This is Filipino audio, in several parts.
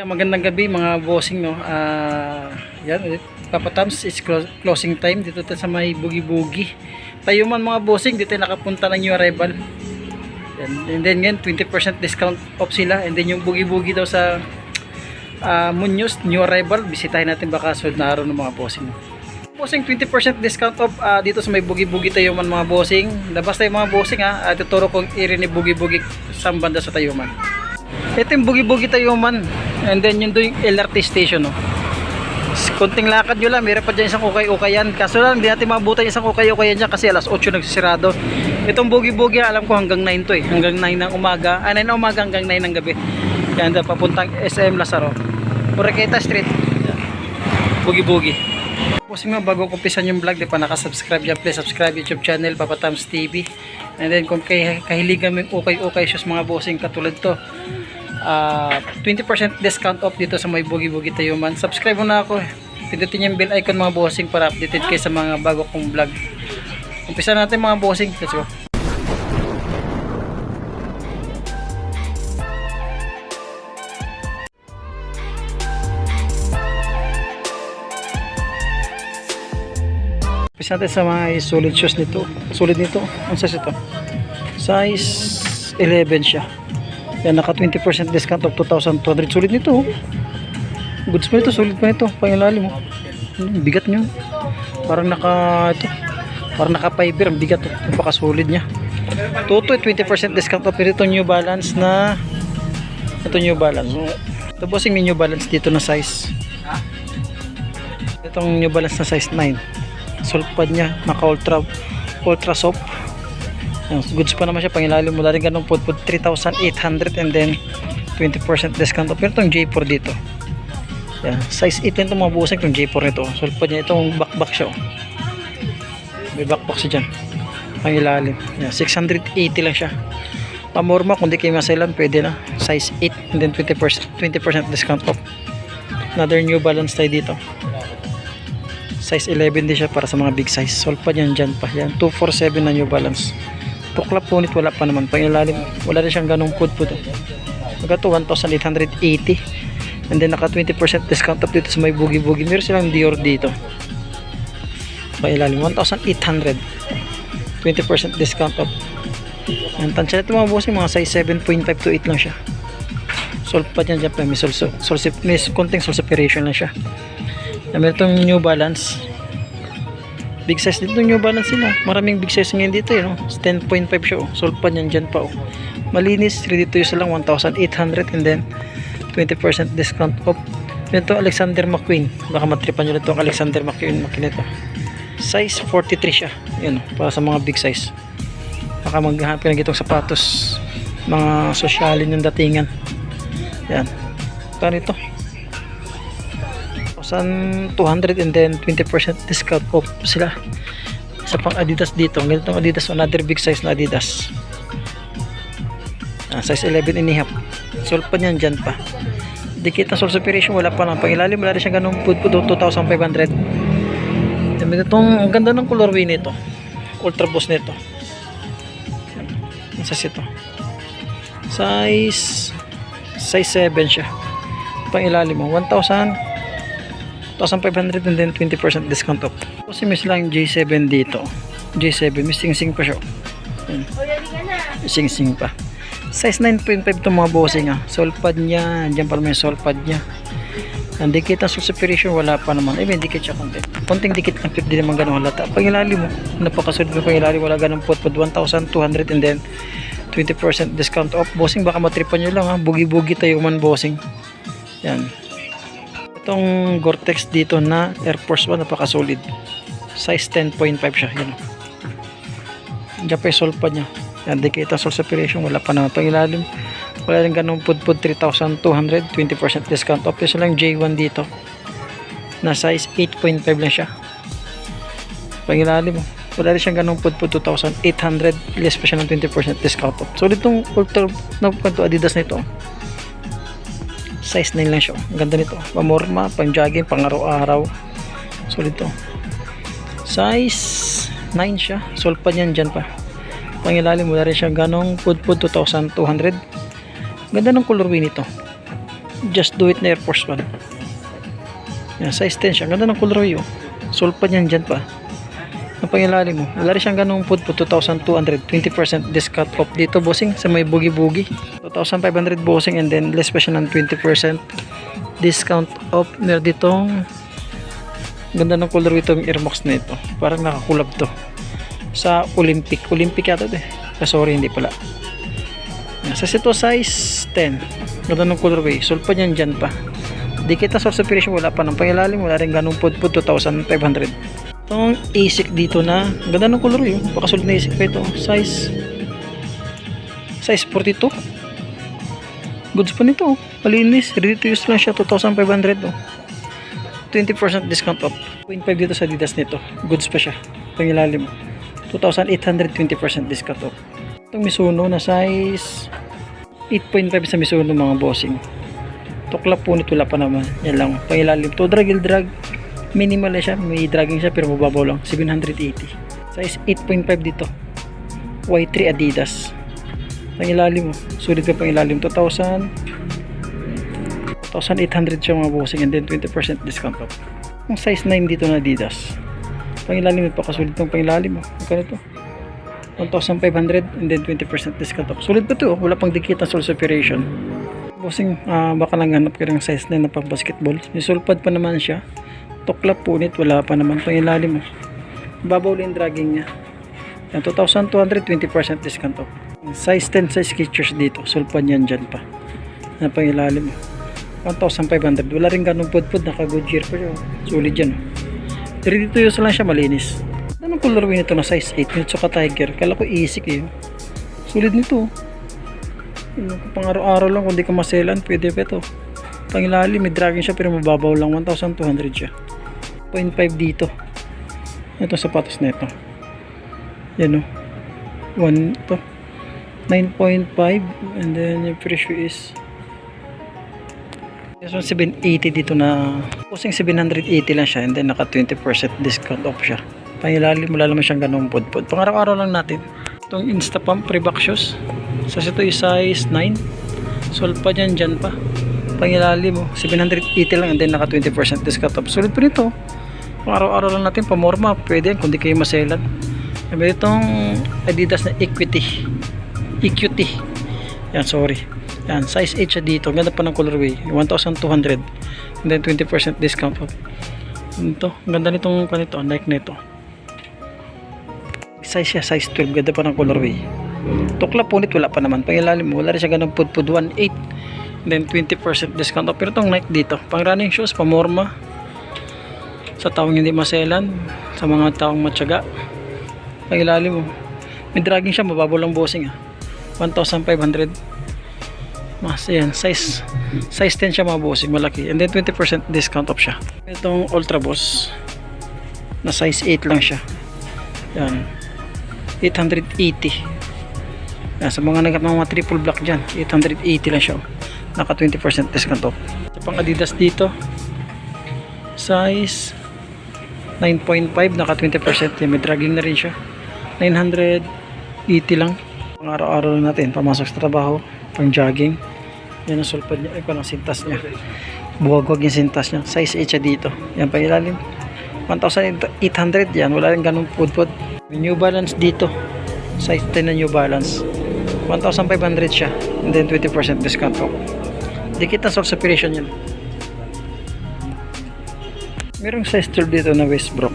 Yeah, magandang gabi mga bossing no. Ah, yan ulit. Papa Tams, it's clo- closing time dito tayo sa may bugi-bugi. Tayo man mga bossing, dito tayo nakapunta ng new arrival. Yan. And then ngayon, 20% discount off sila. And then yung bugi-bugi daw sa ah, Munoz, new arrival. Bisitahin natin baka sunod na araw ng mga bossing. Bossing, 20% discount off ah, dito sa may bugi-bugi tayo man mga bossing. Labas tayo mga bossing ha. At tuturo kong iri ni bugi-bugi sa banda sa Tayuman. Ito yung bugi-bugi tayo man. And then yun doon yung LRT station. No? Kunting lakad nyo lang. Meron pa dyan isang ukay-ukayan. Kaso lang, hindi natin mabutan isang ukay-ukayan dyan kasi alas 8 nagsisirado. Itong bugi-bugi, alam ko hanggang 9 to eh. Hanggang 9 ng umaga. Ah, 9 ng umaga hanggang 9 ng gabi. Yan, doon, papuntang SM Lazaro. Puriketa Street. Bugi-bugi. Tapos nga, bago kumpisan yung vlog, di pa nakasubscribe dyan, please subscribe YouTube channel, Papa Tams TV. And then, kung kay, kahiligan mo yung ukay-ukay shoes mga bossing katulad to, ah 20% discount off dito sa may bugi-bugi tayo man. Subscribe mo na ako. Pindutin yung bell icon mga bossing para updated kayo sa mga bago kong vlog. Umpisa natin mga bossing. Let's go. Umpisa natin sa mga solid shoes nito. Solid nito. Ang size ito? Size 11 siya. Yan, naka 20% discount of 2,200. Sulit nito. oh. Goods pa ito, sulit pa ito. Pangilalim mo. Bigat nyo. Parang naka, ito. Parang naka fiber. Ang bigat. Oh. Napaka-solid niya. Toto, 20% discount off. Pero ito New Balance na, ito New Balance. Ito bossing may New Balance dito na size. Itong New Balance na size 9. Sulpad niya. Naka ultra, ultra soft. Yan, goods pa naman siya pangilalim mo rin ganun po 3,800 and then 20% discount off. Pero itong J4 dito yan, size 8 din itong mga busag itong J4 nito. Sulpad niya itong backback siya oh. may backback siya dyan pangilalim. Yan, 680 lang siya. Pamorma kung di kayo masailan pwede na. Size 8 and then 20%, 20% discount off. Another new balance tayo dito. Size 11 din siya para sa mga big size. Sulpad yan dyan pa. Yan 247 na new balance tuklap punit wala pa naman pangilalim wala rin siyang ganong food po to Maga to 1,880 and then naka 20% discount up dito sa may bugi bugi meron silang Dior dito. Pangilalim 1,800 20% discount up. Ang tansya nito mga bossing mga size 7.5 to 8 lang siya. Solve pa dyan dyan pa. May, sol, sol, sol, may konting sol separation lang siya. Meron itong New Balance big size dito New Balance sila maraming big size ngayon dito yun, no? 10.5 siya oh. sold pa niyan dyan pa oh. malinis ready to use lang 1,800 and then 20% discount off. Ito Alexander McQueen. Baka matripan nyo ito Alexander McQueen makina ito. Size 43 siya. Yun oh, para sa mga big size. Baka maghahanap ka ng itong sapatos mga sosyalin yung datingan. Yan. Paano ito 1,200 and then 20% discount off sila sa pang Adidas dito. Ganitong Adidas another big size na Adidas. Ah, size 11 and a sold pa niyan dyan pa. Dikit na source operation wala pa lang pang ilalim wala rin siyang ganun. Food po 2,500 Dami itong ang ganda ng colorway nito. Ultra boss nito. Ang size ito. Size size 7 siya. Pang ilalim mo 1,000 1,500 and then 20% discount off. Kasi may silang J7 dito. J7, may sing-sing pa siya. Sing-sing pa. Size 9.5 itong mga bossing ah. Sole pad niya. Diyan pala may sole pad niya. Ang dikit ng sole separation wala pa naman. Ay may dikit siya konti. Konting dikit ng clip din naman ganun halata. Pag ilalim mo, napakasunod mo pag ilalim wala ganun pod 1,200 and then 20% discount off. Bossing baka matripan nyo lang ha. Bugi-bugi tayo man bossing. Yan itong Gore-Tex dito na Air Force 1 napaka-solid. Size 10.5 siya yun. Dyan pa nya yan di kita sole separation wala pa naman pang ilalim. Wala rin ganun pud pud 3,200 20% discount. Off lang J1 dito na size 8.5 lang siya. Pang ilalim wala rin siyang ganun pud pud 2,800 less pa siya ng 20% discount. Off so ditong ultra na Adidas nito size 9 lang siya ang ganda nito pamorma pang jogging pang araw-araw solid to size 9 siya sol pa niyan dyan pa pang ilalim wala rin siya ganong food food 2,200 ganda ng colorway nito Just do it na Air Force 1. Yan, size 10 siya. Ganda ng colorway oh. Sulpad yan dyan pa. Ang pangilalim mo. Wala rin siyang ganung food po. 2,200. 20% discount off dito bossing sa may bugi-bugi. 2,500 bossing and then less pa siya ng 20% discount off. Meron ditong ganda ng colorway itong earbox na ito. Parang nakakulab to. Sa Olympic. Olympic yata ito eh. Ah, sorry, hindi pala. Sa ito size 10. Ganda ng colorway. Sulpad yan dyan pa. Di kita source of operation wala pa ng pangilalim. Wala rin ganung pod pod 2,500. Itong ASIC dito na. Ganda ng colorway. Oh. Pakasulid na ASIC pa ito. Size size 42. Goods pa nito. oh. Malinis. Ready to use lang siya. 2,500. Oh. 20% discount off. 0.5 dito sa Adidas nito. Goods pa siya. Pangilalim. 2,820% discount off. Itong Mizuno na size 8.5 sa Mizuno mga bossing. Tuklap po nito wala pa naman. Yan lang. Pangilalim to. Drag drag. Minimal na siya. May dragging siya pero mababaw lang. 780. Size 8.5 dito. Y3 Adidas. Pangilalim mo. Sulit ka pangilalim. 2,000 1,800 siya mga bossing and then 20% discount off. Ang size 9 dito na Adidas. Pangilalim mo pa kasulit tong pangilalim mo. Magkano to? 1,500 and then 20% discount off. Sulit pa to. oh. Wala pang dikit na source operation. Bossing, ah, baka lang hanap ka ng size 9 na pang basketball. May sulpad pa naman siya. Tuklap punit. Wala pa naman pangilalim mo. Babaw lang yung dragging niya. Yan, 2,200, 20% discount off. Size 10 size sketchers dito. Sulpad yan dyan pa. Na pangilalim mo. 1,500. Wala rin ganun pud-pud. Naka Goodyear pa siya. oh. Sulit yan. oh. Ready to use lang siya. Malinis. Anong colorway nito na size 8? Nitsuka Tiger. Kala ko isik eh. Sulit nito. Yun, pang araw-araw lang kung di ka maselan, pwede pa ito. Pangilalim, may dragging siya pero mababaw lang. 1,200 siya. 0.5 dito. Ito sapatos na ito. Yan o. 1 ito. 9.5 and then yung presyo is Yes, 780 dito na kusing 780 lang siya and then naka 20% discount off siya. Pangilalim wala naman siyang ganung pod-pod. Pangaraw-araw lang natin. Itong Instapump Reebok shoes. Sa ito is size 9. Solpa dyan dyan pa. Pangilalim mo. 780 lang and then naka 20% discount off. Sulit pa nito. Pangaraw-araw lang natin. Pamorma. Pwede yan kung di kayo maselan. May itong Adidas na Equity. EQT. Yan, sorry. Yan, size 8 siya dito. Ganda pa ng colorway. 1,200. And then 20% discount off. Ito, ganda nitong panito, Nike nito. Size siya, size 12. Ganda pa ng colorway. Tukla punit, wala pa naman. Pangilalim mo, wala rin siya ganun pud-pud 1.8. And then 20% discount off. Pero itong Nike dito, pang running shoes, pamorma. Sa taong hindi maselan, sa mga taong matyaga. Pangilalim mo. May dragging siya, mababaw lang bossing ah. 1,500 mas yan size size 10 siya mga bossing malaki. And then 20% discount off siya. Itong ultra boss na size 8 lang siya. Yan 880 yan, sa mga ng mga triple black dyan 880 lang siya oh. naka 20% discount off. Sa pang adidas dito. Size 9.5 naka 20% yan, may dragging na rin siya. 980 lang pang araw-araw natin pamasok sa trabaho pang jogging. Yan ang sulpad niya. Ay parang sintas niya. Buwagwag yung sintas niya. Size 8 siya dito. Yan pa ilalim. 1,800 yan. Wala rin ganun may new balance dito. Size 10 na new balance. 1,500 siya. And then 20% discount off dikit na source operation yan. Merong size 12 dito na Westbrook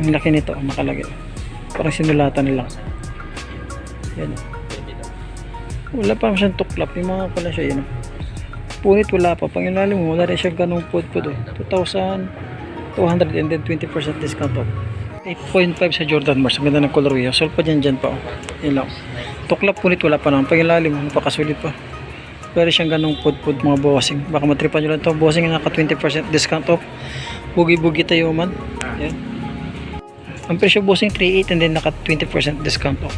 ang laki nito nakalagay. Parang sinulatan lang yan. Wala pa siyang tuklap. Yung mga pala siya yun. Punit wala pa. Pang ilalim mo wala rin siya ganong pod pod 2,200 and then 20% discount off 8.5 sa Jordan Mars. Ang ganda ng colorway sol pa dyan dyan pa oh. yun lang. Tuklap punit wala pa naman. Pang ilalim mo napakasulit pa. Rin siyang ganong pod pod mga bossing. Baka matripan nyo lang ito bossing na naka 20% discount off bugi bugi tayo man. Yan. Ang presyo bossing 3.8 and then naka 20% discount off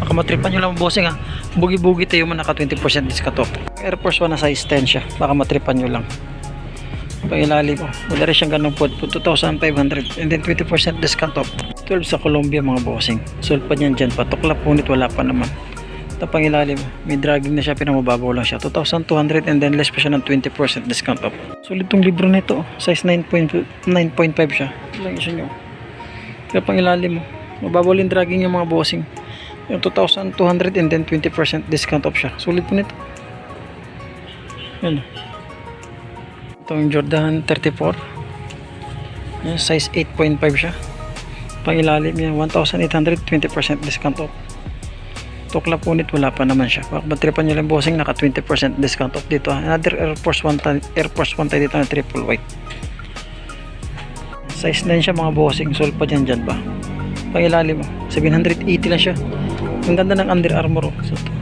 baka matripan nyo lang bossing ha bugi-bugi tayo man naka 20% discount off Air Force 1 na size 10 siya baka matripan nyo lang pangilalim ko wala rin siyang ganong pod 2,500 and then 20% discount off 12 sa Colombia mga bossing sulpad yan dyan patuklap punit wala pa naman Ito pang ilalim. May dragging na siya, pinamababaw lang siya. 2,200 and then less pa siya ng 20% discount off. Sulit tong libro nito. oh. Size 9.5 9.5 siya. Ito lang isa nyo. Kaya pang ilalim mo. Mababaw yung dragging yung mga bossing. Yung 2,200 and then 20% discount off siya. Sulit po nito. Yan. Ito yung Jordan 34. Yan, size 8.5 siya. Pang ilalim yan, 1,800, 20% discount off. Tukla punit, wala pa naman siya. Batripan nyo lang bossing, naka 20% discount off dito. Another Air Force 1 tayo, Air Force 1 tayo dito na triple white. Size 9 siya mga bossing, sol pa dyan dyan ba? Pang ilalim mo, 780 lang siya. Ang ganda ng Under Armour. Oh. So, ito.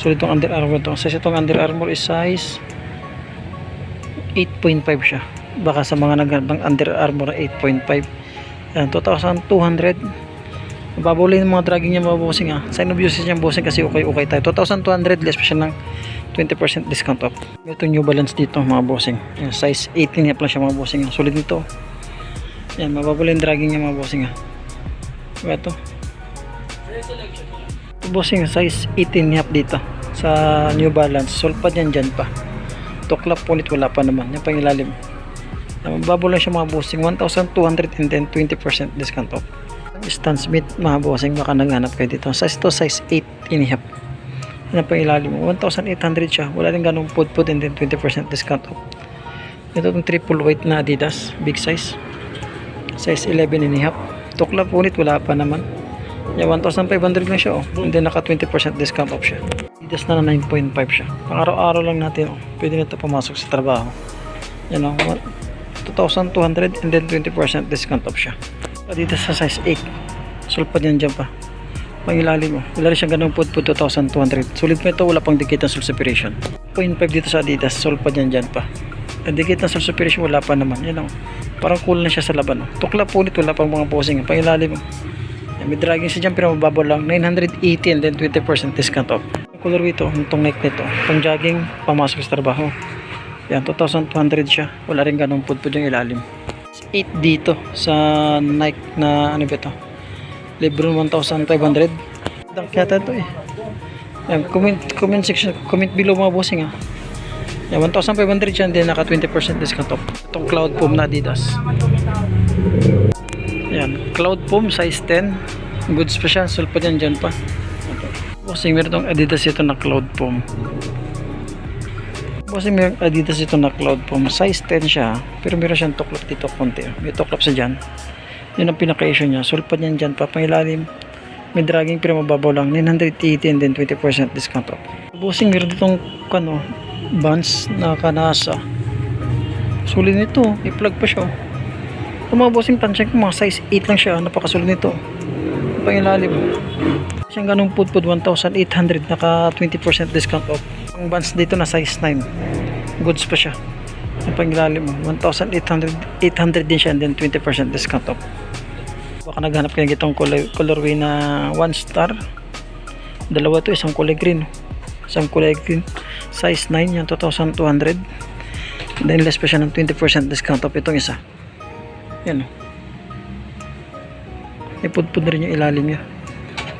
Sulit itong Under Armour to. Size itong Under Armour is size 8.5 siya. Baka sa mga naghanap ng Under Armour 8.5. Yan, 2,200. Mababuli yung mga dragging niya mga bossing ha. Sign of usage niya bossing kasi okay-okay tayo. 2,200 less pa siya ng 20% discount off. Ito New Balance dito mga bossing. Yan, size 18 half lang siya mga bossing. Sulit nito. Yan, mababuli yung dragging niya mga bossing ha. Ito. Bossing, size 18 half dito. Sa New Balance. Sulpad yan dyan pa. Tuklap punit wala pa naman. Yan pang ilalim. Yan, Mababo lang siya mga bossing. 1,200 and then 20% discount off. Stan Smith mga bossing baka naghanap kayo dito. Size to size 8 and a half. Yan pang ilalim mo. 1,800 siya. Wala rin ganong put-put and then 20% discount off. Ito itong triple white na Adidas. Big size. Size 11 and a half. Tuklap punit wala pa naman. Yan 1,500 lang siya oh. And then naka 20% discount off siya. Adidas na na 9.5 siya. Pang araw-araw lang natin oh. Pwede na ito pumasok sa trabaho. Yan oh. 2,200 and then 20% discount off siya. Adidas sa size 8. Sulpad yan dyan pa. Pang ilalim mo. Wala rin siyang ganung put put 2,200. Sulit pa ito, wala pang dikit ng sul separation. 0.5 dito sa Adidas, sulpad yan dyan pa. Ang dikit ng sul separation, wala pa naman. Yan o. Parang cool na siya sa laban. O. Tukla punit, wala pang mga posing. Pang ilalim mo. May dragging siya dyan, pero mababaw lang. 980 and then 20% discount off. Ang color ito, itong neck nito. Pang jogging, pamasok sa trabaho. Yan, 2,200 siya. Wala rin ganung put put yung ilalim. 8 dito sa Nike na ano ba ito? Lebron 1,500. Dunk yata ito eh. Yan, comment, comment section, comment below mga bossing ha. Yan, 1,500 yan din, naka 20% discount off. Itong Cloud Foam na Adidas. Yan, Cloud Foam size 10. Goods pa siya, sulpa dyan dyan pa. Bossing, meron itong Adidas ito na Cloud Foam. Bossing, meron Adidas ito na Cloud Foam. Size 10 siya, pero meron siyang tuklap dito konti. May tuklap sa dyan. Yun ang pinaka-issue niya. Sulpa niyan dyan pa, pangilalim. May dragging pero mababaw lang. 980 and then 20% discount off. Bossing, meron ditong ano, buns na kanasa. Sulit nito. I-plug pa siya. Ito mga tansya ko mga size 8 lang siya. Napakasulit nito. Pangilalim. Siyang ganung put-put 1,800. Naka 20% discount off. Ang buns dito na size 9. Goods pa siya. Yung pangilalim mo. 1,800 800 din siya and then 20% discount off. Baka naghanap kayo ng itong color, colorway na 1 star. Dalawa to, isang kulay green. Isang kulay green. Size 9, yung 2,200. Then less pa siya ng 20% discount off itong isa. Yan. Ipudpud na rin yung ilalim niya.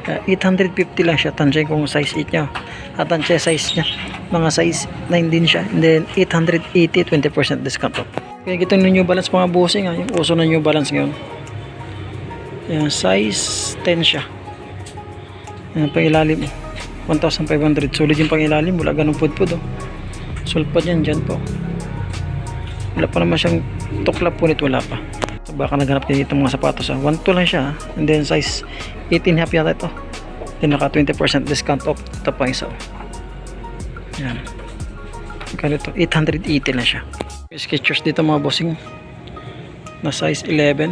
Uh, 850 lang siya. Tansya kung size 8 niya. At tansya size niya. Mga size 9 din siya. And then 880, 20% discount off. Kaya ito yung New Balance mga bossing ha. Yung uso ng New Balance ngayon. Yan, size 10 siya. Yan, pang ilalim. 1,500. Sulit yung pang ilalim. Wala ganun pudpud. Oh. Sulpad yan dyan po. Wala pa naman siyang tuklap punit. Wala pa. Baka naghanap kayo dito mga sapatos. Ha. 1,2 lang siya. ha. And then size 18 half yata ito. Then naka 20% discount off. Ito pa isa. Yan. Ganito. 880 lang siya. Skechers dito mga bossing. Na size 11.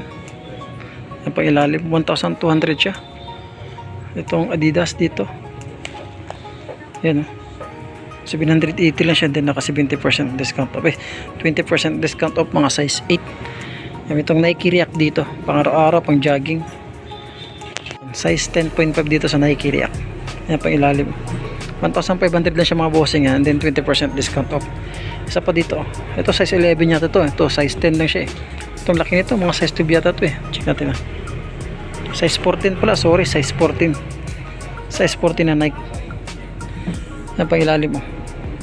Yan pang ilalim. 1,200 siya. Itong Adidas dito. Yan oh. 780 lang siya din naka 70% discount off. Eh, 20% discount off mga size 8. Yan itong Nike React dito. Pang araw-araw, pang jogging. Size 10.5 dito sa Nike React. Yan pang ilalim. 1,500 lang siya mga bossing yan. And then 20% discount off. Isa pa dito. oh. Ito size 11 yata to. Ito size 10 lang siya eh. Itong laki nito. Mga size 2 yata to eh. Check natin ah. Size 14 pala. Sorry. Size 14. Size 40 na Nike. Yan pang ilalim mo.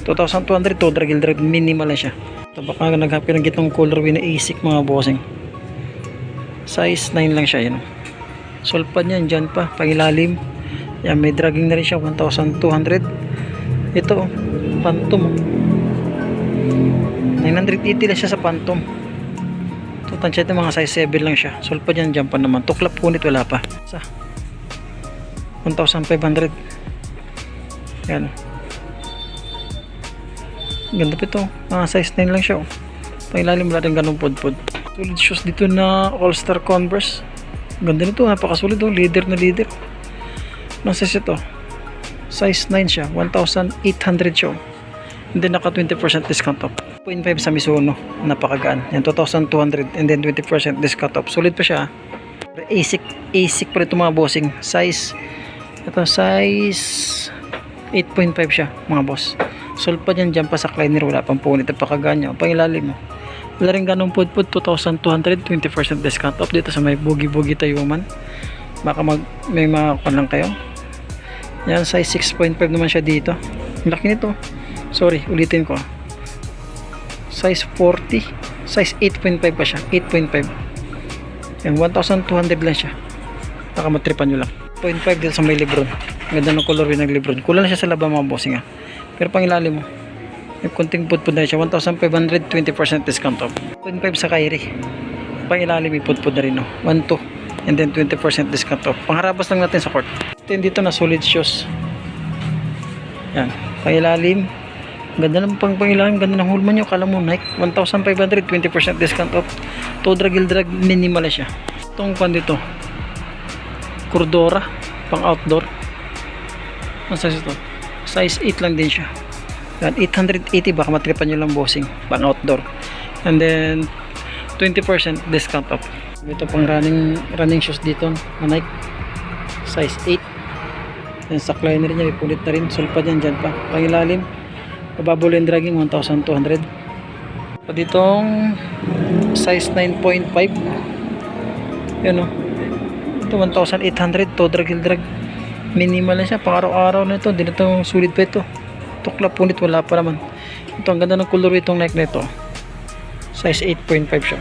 2,200 to drag drag minimal na siya. Ito baka naghanap ka ng gitong colorway na ASIC mga bossing. Size 9 lang siya yun. Sulpad niyan dyan pa pang ilalim. Yan may dragging na rin siya 1,200. Ito Phantom. oh. 980 lang siya sa Phantom. Ito tansya ito mga size 7 lang siya. Sulpad yan dyan pa naman. Tuklap punit wala pa. Sa 1,500. Yan. Ganda pa ito. Mga size 9 lang siya. Oh. Pangilalim wala rin ganun pod-pod. Solid shoes dito na All-Star Converse. Ganda nito. Napakasulit oh. Leader na leader. Anong size ito? Size 9 siya. 1,800 siya. oh. And then naka 20% discount off. 0.5 sa Mizuno. Napakagaan. Yan 2,200 and then 20% discount off. Solid pa siya. ah. ASIC, ASIC pa ito mga bossing. Size, ito size 8.5 siya mga boss. Solid pa dyan dyan pa sa kleiner. Wala pang punit at pakaganya. Pangilalim mo. Wala rin ganun pud pud 2,200 20% discount off dito sa may bugi-bugi tayo man. Baka mag, may makakuha lang kayo. Yan, size 6.5 naman siya dito. Laki nito. Sorry, ulitin ko. Size 40. Size 8.5 pa siya. 8.5. Yan, 1,200 lang siya. Baka matripan nyo lang. 0.5 dito sa may Lebron. Ganda ng color ng Lebron. Kulang na siya sa laba mga bossing ah. Pero pang ilalim mo. May konting pudpud na siya. 1,500 20% discount off. 0.5 sa Kyrie. Pang ilalim may pudpud na rin no. 1,2 and then 20% discount off. Pangharabas lang natin sa court. Then dito na solid shoes. Yan. Pangilalim. Ganda ng pang pangilalim. Ganda ng hulman nyo. Kala mo Nike. 1,500 20% discount off. To drag drag minimal na siya. Itong pan dito. Cordora. Pang outdoor. Ang size ito? Size 8 lang din siya. Yan. 880. Baka matripan nyo lang bossing. Pang outdoor. And then 20% discount off. Ito pang running running shoes dito na Nike. Size 8. Yan sa kleiner niya, may pulit na rin. Sulpad yan dyan pa. Pangilalim, mababol and dragging 1,200. Pa ditong size 9.5. Yan o. Ito 1,800 to drag drag. Minimal na siya. Pang araw-araw na ito. Hindi na itong sulit pa ito. Tukla punit, wala pa naman. Ito, ang ganda ng color itong Nike na ito. Size 8.5 siya.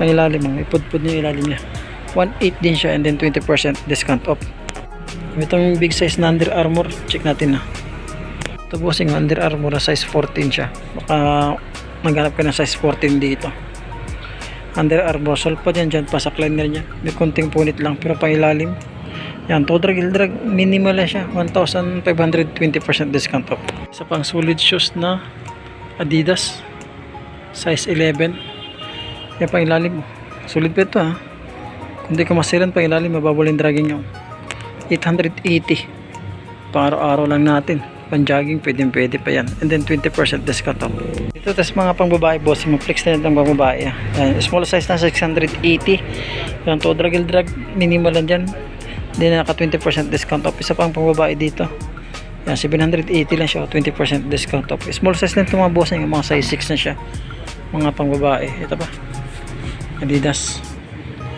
Ang ipudpud niya ilalim niya. 1.8 din siya and then 20% discount off. Itong big size na Under Armour, check natin na. Ito bossing, Under Armour na size 14 siya. Baka maghanap ka ng size 14 dito. Under Armour, sulpad yan dyan pa sa kleiner niya. May konting punit lang, pero pangilalim. Yan, to drag drag minimal na siya. 1,520% discount off. Isa pang solid shoes na Adidas. Size 11. Yan pangilalim mo. Solid pa ito ha. Kung di ka masilan pangilalim, mababulin dragging nyo. 880 pang araw-araw lang natin pang jogging pwede pwede pa yan and then 20% discount off ito tas mga pang babae boss mo flex na lang pang babae yan, small size na 680 yan to drag drag minimal lang dyan then naka 20% discount off. Isa pang pang babae dito. Yan 780 lang siya 20% discount off. Small size lang ito mga boss yung mga size 6 na siya. Mga pang babae ito pa. Adidas.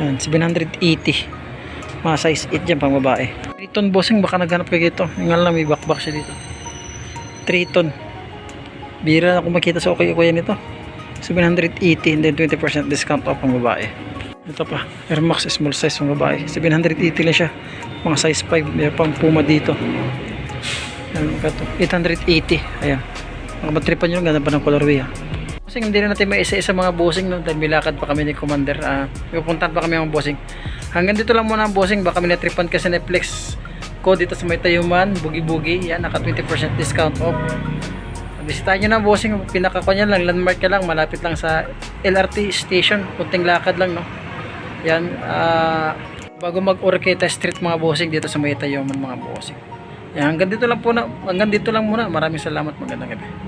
Yan 780 mga size 8 dyan pang babae Triton bossing baka naghanap ka dito. Yung lang may backback siya dito. Triton bira na kung makita sa okay kuya nito 780 and then 20% discount off pang babae ito pa Air Max small size pang babae. 780 lang siya. Mga size 5 may pang Puma dito. Ayan, ito, 880 ayan. Makabatripan nyo ganda pa ng colorway ha kasi hindi na natin may isa-isa mga bossing no? Dahil milakad pa kami ni Commander ah. May pupuntahan pa kami mga bossing. Hanggang dito lang muna ang bossing baka kami natripan kasi Netflix ko dito sa may Tayuman bugi-bugi. Yan naka 20% discount off. Bisitahin nyo na bossing pinakakunya lang landmark ka lang malapit lang sa LRT station kunting lakad lang no yan ah bago mag Orqueta Street mga bossing dito sa may Tayuman mga bossing. Yan hanggang dito lang po na hanggang dito lang muna. Maraming salamat. Magandang gabi